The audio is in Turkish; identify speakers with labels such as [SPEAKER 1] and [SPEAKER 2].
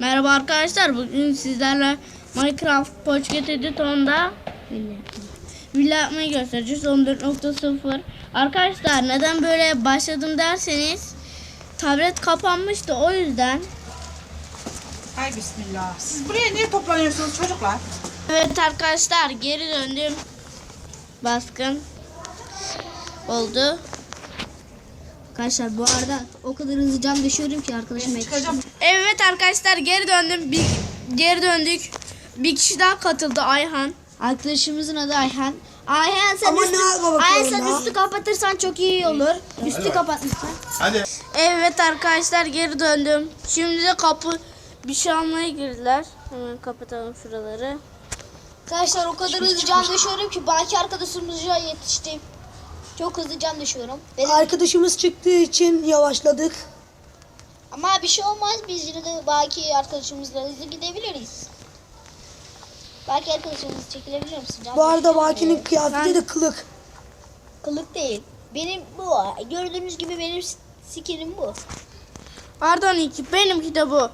[SPEAKER 1] Merhaba arkadaşlar. Bugün sizlerle Minecraft Pocket Edition'da villa yapmayı göstereceğiz. 14.0 Arkadaşlar neden böyle başladım derseniz tablet kapanmıştı o yüzden.
[SPEAKER 2] Hay bismillah. Siz buraya niye toplanıyorsunuz çocuklar?
[SPEAKER 1] Evet arkadaşlar geri döndüm. Baskın oldu.
[SPEAKER 3] Arkadaşlar bu arada o kadar hızlı cam düşüyorum ki arkadaşım.
[SPEAKER 1] Evet arkadaşlar geri döndüm. Bir, geri döndük. Bir kişi daha katıldı Ayhan.
[SPEAKER 3] Arkadaşımızın adı Ayhan. Ayhan sen
[SPEAKER 4] Ama
[SPEAKER 3] üstü, Ayhan sen
[SPEAKER 4] ya?
[SPEAKER 3] üstü kapatırsan çok iyi olur. Üstü kapat lütfen.
[SPEAKER 5] Hadi.
[SPEAKER 1] Evet arkadaşlar geri döndüm. Şimdi de kapı bir şey almaya girdiler. Hemen kapatalım şuraları.
[SPEAKER 3] Arkadaşlar o kadar hızlı cam düşüyorum ki belki arkadaşımıza yetiştim. Çok hızlı cam düşüyorum. Benim-
[SPEAKER 4] Arkadaşımız çıktığı için yavaşladık.
[SPEAKER 3] Ama bir şey olmaz biz yine de belki arkadaşımızla hızlı gidebiliriz. Belki arkadaşımız çekilebilir misin? Cam
[SPEAKER 4] Bu arada. Baki'nin kıyafeti de kılık.
[SPEAKER 3] Kılık değil. Benim bu. Gördüğünüz gibi benim skinim bu.
[SPEAKER 1] Pardon iki benimki de bu.